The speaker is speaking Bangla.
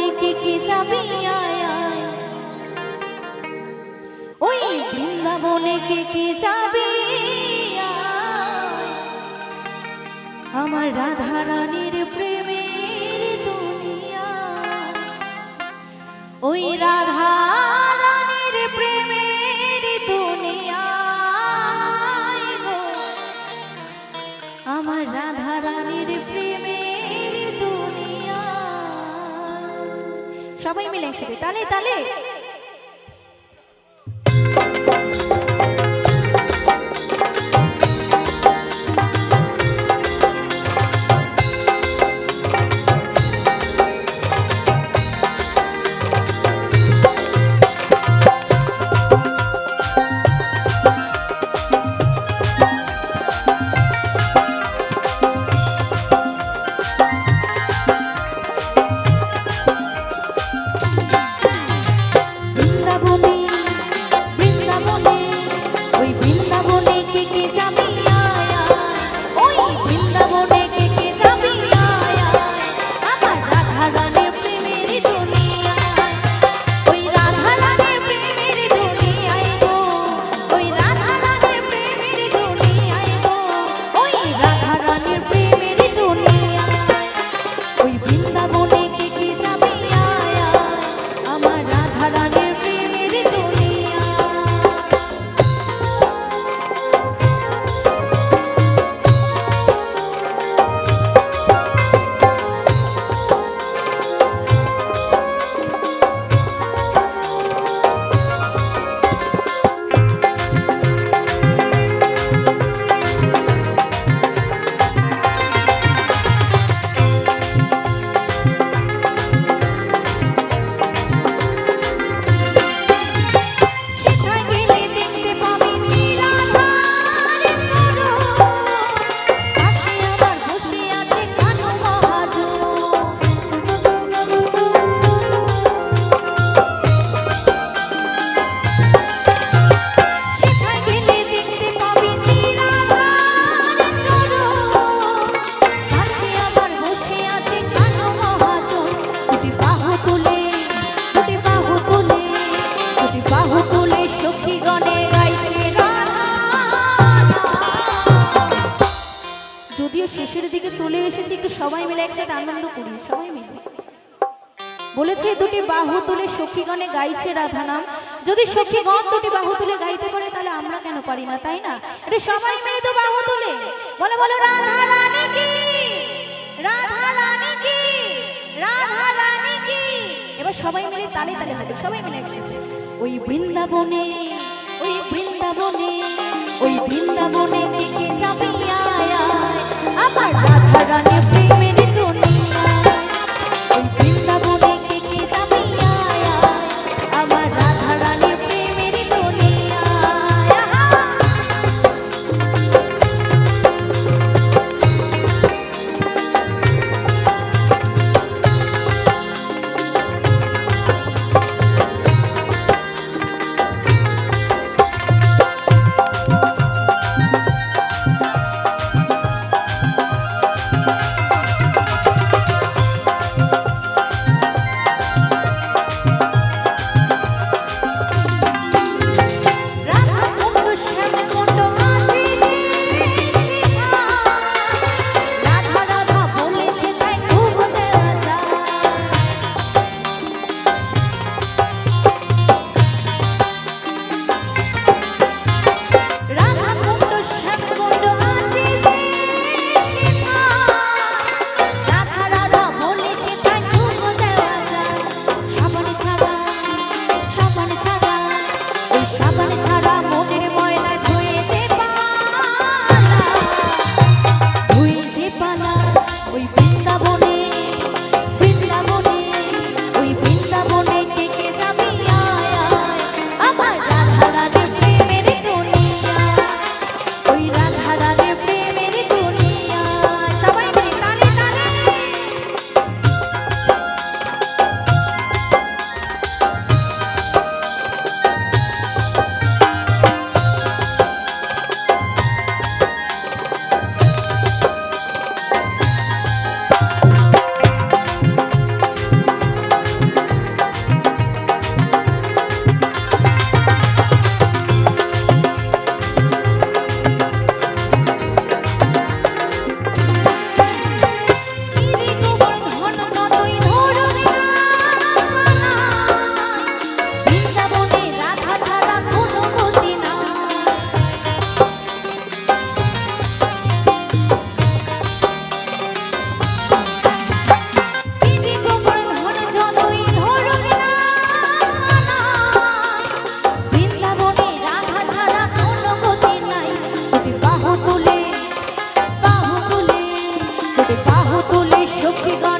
বৃন্দাবনে কে কে। ওই বৃন্দাবনে কে কে যাবি? আমার রাধা রানীর ওই রাধা আমার রাধা রানীর সবাই মিলে একসাথে। তালে তালে। ওই দিকে চলে এসেছি, একটু সবাই মিলে একসাথে আনন্দ করি, সবাই মিলে। বলেছে, দুটি বাহু তুলে সখীগণে গাইছে রাধা নাম। যদি সখীগণ দুটি বাহু তুলে গাইতে পারে, তাহলে আমরা কেন পারি না, তাই না? এটা সবাই মিলে তো বাহু তুলে। বলে, বলো, রাধা রানী কি? রাধা রানী কি? রাধা রানী কি? এবার সবাই মিলে তালে তালে হবে সবাই মিলে একসাথে। ওই বৃন্দাবনে ওই বৃন্দাবনে ওই বৃন্দাবনে কে যাবে রানী প্রেমে 肌で বাহু তুলে সখীগণ